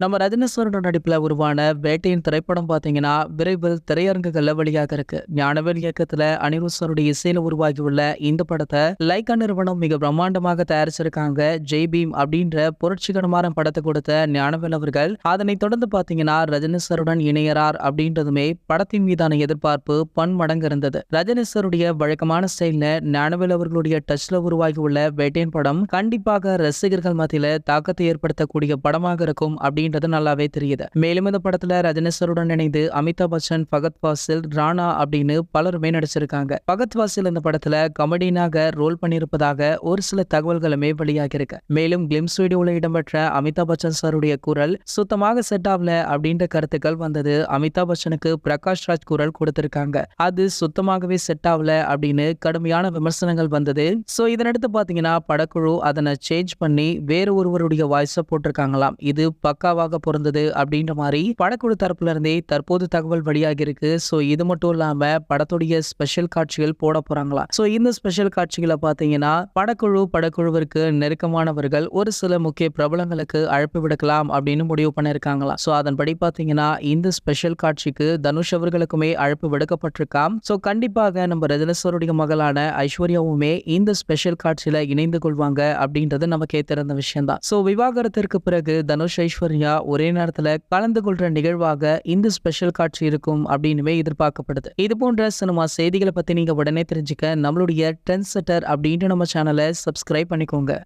நம்ம ரஜினீஸ்வரனோட நடிப்புல உருவான வேட்டையின் திரைப்படம் பாத்தீங்கன்னா விரைவில் திரையரங்குகள்ல வெளியாக இருக்கு. ஞானவேல் இயக்கத்துல அனிருத்தருடைய இசையில உருவாகியுள்ள இந்த படத்தை லைக்கா நிறுவனம் மிக பிரம்மாண்டமாக தயாரிச்சிருக்காங்க. ஜெய் பீம் அப்படின்ற புரட்சிகரமான படத்தை கொடுத்த ஞானவேல் அவர்கள் அதனைத் தொடர்ந்து பாத்தீங்கன்னா ரஜினேஸ்வருடன் இணையறார் அப்படின்றதுமே படத்தின் மீதான எதிர்பார்ப்பு பன்மடங்கு இருந்தது ரஜினேஸ்வருடைய வழக்கமான ஸ்டைல்ல ஞானவேல் அவர்களுடைய டச்ல உருவாகியுள்ள வேட்டையின் படம் கண்டிப்பாக ரசிகர்கள் மத்தியில தாக்கத்தை ஏற்படுத்தக்கூடிய படமாக இருக்கும் அப்படின்றது நல்லாவே தெரியுது. மேலும் இந்த படத்துல ரஜினீஸ்வருடன் இணைந்து அமிதாப் பச்சன் பகத் வாசில் ராணா அப்படின்னு பலருமே நடிச்சிருக்காங்க. பகத் வாசில் இந்த படத்துல கமெடியனாக ரோல் பண்ணியிருப்பதாக ஒரு சில தகவல்களுமே வெளியாகிருக்கு மேலும் கிளிம்ஸ் வீடியோல இடம்பெற்ற அமிதாப் பச்சன் சாருடைய குரல் சுத்தமாக செட் ஆகல அப்படின்ற கருத்துக்கள் வந்தது அமிதாப் பச்சனுக்கு பிரகாஷ் ராஜ் குரல் கொடுத்திருக்காங்க. அது சுத்தமாகவே செட் ஆகல அப்படின்னு கடுமையான விமர்சனங்கள் வந்தது. சோ இதனடுத்து பாத்தீங்கன்னா படக்குழு அதனை சேஞ்ச் பண்ணி வேற ஒருவருடைய வாய்ஸை போட்டிருக்காங்களாம். இது பக்காவாக பொருந்தது அப்படின்ற மாதிரி படக்குழு தரப்புல இருந்தே தற்போது தகவல் வெளியாகி இருக்கு ஸோ இது மட்டும் இல்லாம படத்துடைய ஸ்பெஷல் காட்சிகள் போட போறாங்களா? ஸோ இந்த ஸ்பெஷல் காட்சிகளை பார்த்தீங்கன்னா படக்குழு படக்குழுவிற்கு நெருக்கமானவர்கள் ஒரு சில முக்கிய பிரபலங்களுக்கு அழைப்பு விடுக்கலாம் அப்படின்னு முடிவு பண்ணிருக்காங்களா ஸோ அதன்படி பார்த்தீங்கன்னா இந்த ஸ்பெஷல் காட்சிக்கு தனுஷ் அவர்களுக்குமே அழைப்பு விடுக்கப்பட்டிருக்காம். ஸோ கண்டிப்பாக நம்ம ரஜினேஸ்வருடைய மகளான ஐஸ்வர்யாவுமே இந்த ஸ்பெஷல் காட்சியில இணைந்து கொள்வாங்க அப்படின்றது நமக்கே தெரிந்த விஷயம் தான் ஸோ விவாகரத்திற்கு பிறகு தனுஷ் ஐஸ்வர்யா ஒரே நேரத்துல கலந்து கொள்ற நிகழ்வாக இந்த ஸ்பெஷல் காட்சி இருக்கும் அப்படின்னுமே எதிர்பார்க்கப்படுது. இது போன்ற சினிமா செய்திகளை பத்தி நீங்க உடனே தெரிஞ்சுக்க நம்மளுடைய ட்ரெண்ட் செட்டர் அப்படின்ற நம்ம சேனலை சப்ஸ்கிரைப் பண்ணிக்கோங்க.